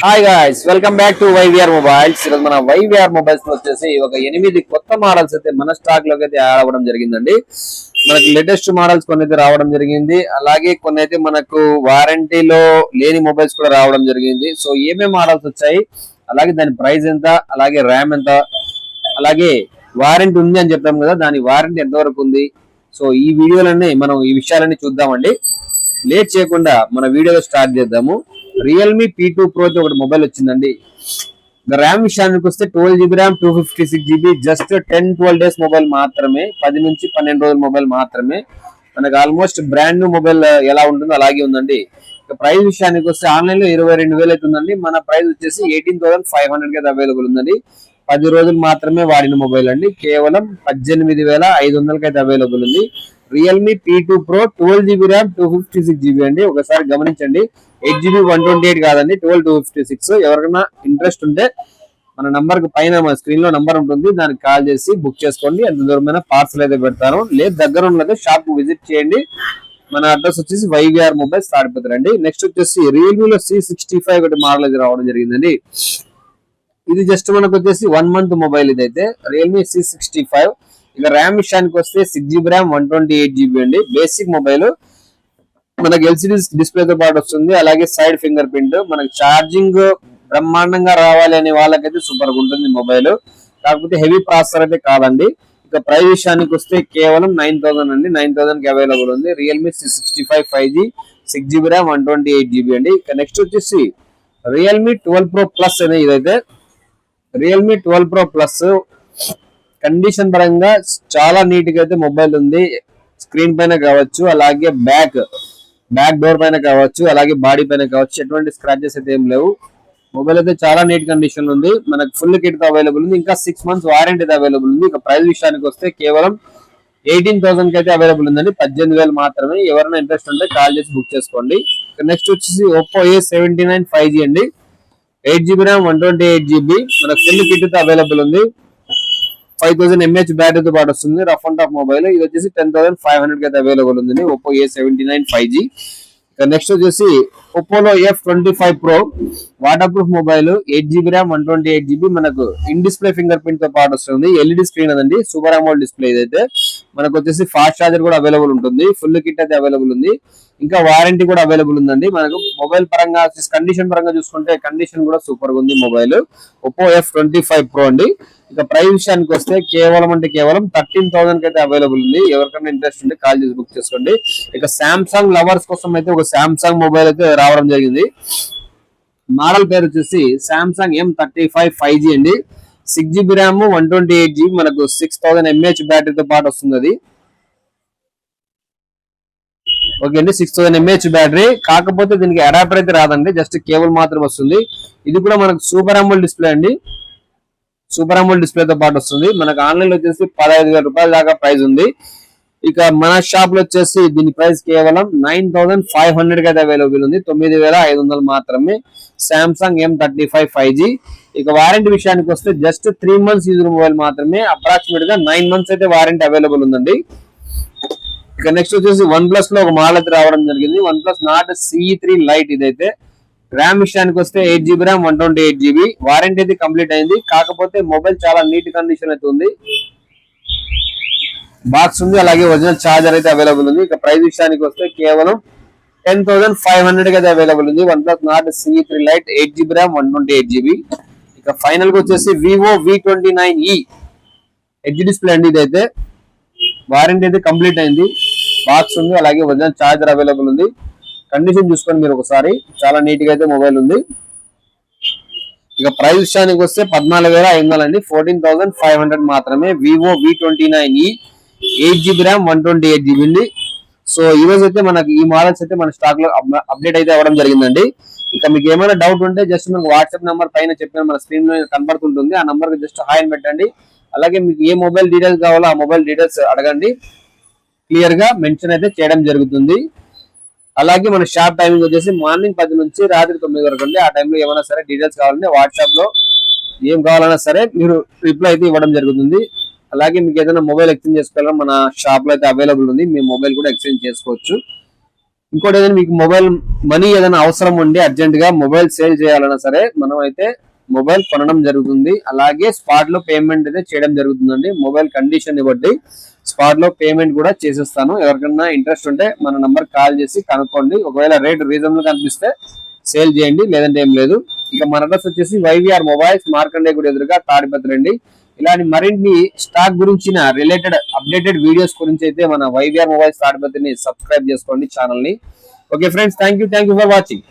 Hi guys welcome back to YVR mobiles ఈరోజు మన YVR mobiles వచ్చేసి ఒక ఎనిమిది కొత్త మోడల్స్ అయితే మన స్టాక్లోకి అయితే రావడం జరిగిందండి. మనకి లేటెస్ట్ మోడల్స్ కొన్ని అయితే రావడం జరిగింది. అలాగే కొన్ని అయితే మనకు వారంటీలో లేని మొబైల్స్ కూడా రావడం జరిగింది. సో ఏమేమి మోడల్స్ వచ్చాయి? అలాగే దాని ప్రైస్ ఎంత? అలాగే ర్యామ్ ఎంత? అలాగే వారంటీ ఉంది అని చెప్పాం కదా దాని వారంటీ ఎంతవరకు ఉంది? సో ఈ వీడియోలన్నీ మనం ఈ విషయాలన్నీ చూద్దామండి. లేట్ చేయకుండా మన వీడియోలో స్టార్ట్ చేద్దాము. రియల్మీ పీ టూ ప్రో ఒకటి మొబైల్ వచ్చిందండి. ర్యామ్ విషయానికి వస్తే twelve GB RAM two fifty six GB just ten twelve days mobile మాత్రమే పది నుంచి పన్నెండు రోజుల మొబైల్ మాత్రమే. మనకు ఆల్మోస్ట్ బ్రాండ్ న్యూ మొబైల్ ఎలా ఉంటుందో అలాగే ఉందండి. ప్రైస్ విషయానికి వస్తే ఆన్లైన్లో ఇరవై రెండు వేలు అయితే ఉందండి. మన ప్రైస్ వచ్చేసి ఎయిటీన్ థౌసండ్ ఫైవ్ హండ్రెడ్కి అవైలబుల్ ఉందండి. పది రోజులు మాత్రమే వాడిన మొబైల్ అండి. కేవలం పద్దెనిమిది వేల ఐదు వందలకి అయితే అవైలబుల్ ఉంది. Realme P two pro twelve GB RAM two fifty six GB అండి. ఒకసారి గమనించండి. Eight GB one twenty eight కాదండి ట్వెల్వ్ టూ ఫిఫ్టీ సిక్స్ ఎవరికైనా ఇంట్రెస్ట్ ఉంటే మన నంబర్కి పైన మన స్క్రీన్లో నంబర్ ఉంటుంది. దానికి కాల్ చేసి బుక్ చేసుకోండి. ఎంత దూరమైన పార్సల్ అయితే పెడతాను. లేదు దగ్గర ఉన్నది షాప్ విజిట్ చేయండి. మన అడ్రస్ వచ్చేసి వైవిఆర్ మొబైల్స్ తాడిపోతారండి నెక్స్ట్ వచ్చేసి రియల్మీలో సి సిక్స్టీ ఫైవ్ ఒకటి మోడల్ అయితే రావడం జరిగిందండి. ఇది జస్ట్ మనకు వచ్చేసి వన్ మంత్ మొబైల్ ఇదైతే. రియల్మీ సి సిక్స్టీ ఫైవ్ ఇక ర్యామ్ విషయానికి వస్తే six GB RAM one twenty eight GB అండి. బేసిక్ మొబైల్ మనకి ఎల్సిడి డిస్ప్లే తో పాటు వస్తుంది. అలాగే సైడ్ ఫింగర్ ప్రింట్ మనకి ఛార్జింగ్ బ్రహ్మాండంగా రావాలి అనే వాళ్ళకైతే సూపర్గా ఉంటుంది మొబైల్ కాకపోతే హెవీ ప్రాసెసర్ అయితే కాదండి. ఇక ప్రైస్ విషయానికి వస్తే కేవలం నైన్ థౌసండ్ అండి. నైన్ థౌసండ్కి అవైలబుల్ ఉంది. Realme sixty five five G six GB RAM one twenty eight GB అండి. ఇక నెక్స్ట్ వచ్చేసి రియల్మీ ట్వెల్వ్ ప్రో ప్లస్ అనే ఇదైతే. Realme twelve pro plus condition పరంగా చాలా నీట్గా అయితే మొబైల్ ఉంది. స్క్రీన్ పైన కావచ్చు అలాగే బ్యాక్ బ్యాక్ డోర్ పైన కావచ్చు అలాగే బాడీ పైన కావచ్చు ఎటువంటి స్క్రాచెస్ అయితే ఏం లేవు. మొబైల్ అయితే చాలా నీట్ కండిషన్ ఉంది. మనకు ఫుల్ కిట్ అవైలబుల్ ఉంది. ఇంకా సిక్స్ మంత్స్ వారంటీ అయితే అవైలబుల్ ఉంది. ఇక ప్రైస్ విషయానికి వస్తే కేవలం ఎయిటీన్ థౌసండ్కి అయితే అవైలబుల్ ఉందండి. పద్దెనిమిది వేలు మాత్రమే. ఎవరైనా ఇంట్రెస్ట్ ఉంటే కాల్ చేసి బుక్ చేసుకోండి. నెక్స్ట్ వచ్చేసి Oppo A seventy nine five G అండి. Eight GB RAM one twenty eight GB మనకు ఫుల్ కిట్ అవైలబుల్ ఉంది. ఫైవ్ థౌసండ్ ఎంహెచ్ బ్యాటరీతో పాటు వస్తుంది. రఫ్ అండ్ టఫ్ మొబైల్ ఇది వచ్చేసి టెన్ థౌసండ్ ఫైవ్ హండ్రెడ్కి అయితే అవైలబుల్ ఉంది. Oppo A seventy nine five G next వచ్చేసి ఒప్పోలో F twenty five pro waterproof mobile eight GB RAM one twenty eight GB మనకు ఇన్ డిస్ప్లే ఫింగర్ ప్రింట్తో పాటు వస్తుంది. ఎల్ఈడి స్క్రీన్ అదండి. సూపర్ అమౌంట్ డిస్ప్లే ఇదైతే. మనకు వచ్చేసి ఫాస్ట్ ఛార్జర్ కూడా అవైలబుల్ ఉంటుంది. ఫుల్ కిట్ అయితే అవైలబుల్ ఉంది. ఇంకా వారంటీ కూడా అవైలబుల్ ఉందండి. మనకు మొబైల్ పరంగా కండిషన్ పరంగా చూసుకుంటే కండిషన్ కూడా సూపర్గా ఉంది mobile Oppo F twenty five pro అండి. ఇక ప్రైస్ విషయానికి వస్తే కేవలం అంటే కేవలం థర్టీన్ థౌసండ్కి అయితే అవైలబుల్ ఉంది. ఎవరికైనా ఇంట్రెస్ట్ ఉంటే కాల్ చేసి బుక్ చేసుకోండి. ఇక సామ్సంగ్ లవర్స్ కోసం అయితే ఒక సామ్సంగ్ మొబైల్ అయితే రావడం జరిగింది. మోడల్ పేరు వచ్చేసి Samsung M thirty five five G అండి. Six GB RAM one twenty eight GB మనకు సిక్స్ థౌసండ్ ఎంఏహెచ్ బ్యాటరీతో పాటు వస్తుంది అది ఓకే అండి సిక్స్ థౌసండ్ ఎంఏహెచ్ బ్యాటరీ కాకపోతే దీనికి అడాప్టర్ అయితే రాదండి జస్ట్ కేబుల్ మాత్రం వస్తుంది. ఇది కూడా మనకు సూపర్ అమోల్ డిస్ప్లే అండి. సూపర్ అమోల్ డిస్ప్లే తో పాటు వస్తుంది. మనకు ఆన్లైన్లో వచ్చేసి పదహైదు వేల రూపాయల దాకా ప్రైస్ ఉంది. ఇక మన షాప్లో వచ్చేసి దీని ప్రైస్ కేవలం నైన్ థౌసండ్ ఫైవ్ హండ్రెడ్కి అయితే అవైలబుల్ ఉంది. తొమ్మిది వేల ఐదు వందలు మాత్రమే Samsung M thirty five five G ఇక వారంటీ విషయానికి వస్తే just three months use mobile మాత్రమే అప్రాక్సిమేట్గా నైన్ మంత్స్ అయితే వారంటీ అవైలబుల్ ఉందండి. ఇక నెక్స్ట్ వచ్చేసి వన్ ప్లస్లో ఒక మోడల్ అయితే రావడం జరిగింది. OnePlus Nord CE three lite ఇదైతే. ర్యామ్ విషయానికి వస్తే eight GB RAM one twenty eight GB warranty అయితే కంప్లీట్ అయింది. కాకపోతే మొబైల్ చాలా నీట్ కండిషన్ అయితే ఉంది. బాక్స్ ఉంది అలాగే ఒరిజినల్ చార్జర్ అయితే అవైలబుల్ ఉంది. ఇక ప్రైస్ విషయానికి వస్తే కేవలం టెన్ థౌసండ్ ఫైవ్ హండ్రెడ్ అయితే అవైలబుల్ ఉంది. OnePlus Nord CE three lite eight GB RAM one twenty eight GB ఇక ఫైనల్గా వచ్చేసి Vivo V twenty nine e edge display అండి ఇదైతే. వారంటీ అయితే కంప్లీట్ అయింది. బాక్స్ ఉంది అలాగే ఒరిజినల్ చార్జర్ అవైలబుల్ ఉంది. కండిషన్ చూసుకోండి మీరు ఒకసారి. చాలా నీట్గా అయితే మొబైల్ ఉంది. ఇక ప్రైస్ విషయానికి వస్తే పద్నాలుగు వేల ఐదు వందలు అండి. ఫోర్టీన్ థౌసండ్ ఫైవ్ హండ్రెడ్ మాత్రమే Vivo V twenty nine e eight GB RAM one twenty eight GB ఉంది. సో ఈ రోజు అయితే మనకి ఈ మోడల్స్ అయితే మన స్టాక్లో అప్డేట్ అయితే అవ్వడం జరిగిందండి. ఇక మీకు ఏమైనా డౌట్ ఉంటే జస్ట్ మనకు వాట్సాప్ నెంబర్ పైన చెప్పిన మన స్క్రీన్లో కనబడుతుంటుంది. ఆ నంబర్కి జస్ట్ హాయ్ అని పెట్టండి. అలాగే మీకు ఏ మొబైల్ డీటెయిల్స్ కావాలో ఆ మొబైల్ డీటెయిల్స్ అడగండి. క్లియర్గా మెన్షన్ అయితే చేయడం జరుగుతుంది. అలాగే మన షాప్ టైమింగ్ వచ్చేసి మార్నింగ్ పది నుంచి రాత్రి తొమ్మిది వరకు ఉంది ఆ టైంలో ఏమైనా సరే డీటెయిల్స్ కావాలంటే వాట్సాప్లో ఏం కావాలన్నా సరే మీరు రిప్లై అయితే ఇవ్వడం జరుగుతుంది. అలాగే మీకు ఏదైనా మొబైల్ ఎక్స్చేంజ్ చేసుకోవాలన్నా మన షాప్లో అయితే అవైలబుల్ ఉంది. మీ మొబైల్ కూడా ఎక్స్చేంజ్ చేసుకోవచ్చు. ఇంకోటి ఏదైనా మీకు మొబైల్ మనీ ఏదైనా అవసరం ఉండి అర్జెంట్గా మొబైల్ సేల్ చేయాలన్నా సరే మనం అయితే మొబైల్ కొనడం జరుగుతుంది. అలాగే స్పాట్లో పేమెంట్ అయితే చేయడం జరుగుతుందండి. మొబైల్ కండిషన్ బట్టి స్పాట్లో పేమెంట్ కూడా చేసేస్తాను. ఎవరికన్నా ఇంట్రెస్ట్ ఉంటే మన నంబర్ కాల్ చేసి కనుక్కోండి. ఒకవేళ రేట్ రీజనబుల్ కనిపిస్తే సేల్ చేయండి. లేదంటే ఏం లేదు. ఇక మన అడ్రస్ వచ్చేసి వైవిఆర్ మొబైల్స్ మార్కండే గుడి ఎదురుగా తాడిపత్రండి ఇలాంటి మరిన్ని స్టాక్ గురించిన రిలేటెడ్ అప్డేటెడ్ వీడియోస్ గురించి అయితే మన వైవిఆర్ మొబైల్స్ తాడిపత్రిని సబ్స్క్రైబ్ చేసుకోండి ఛానల్ని. Okay friends thank you thank you for watching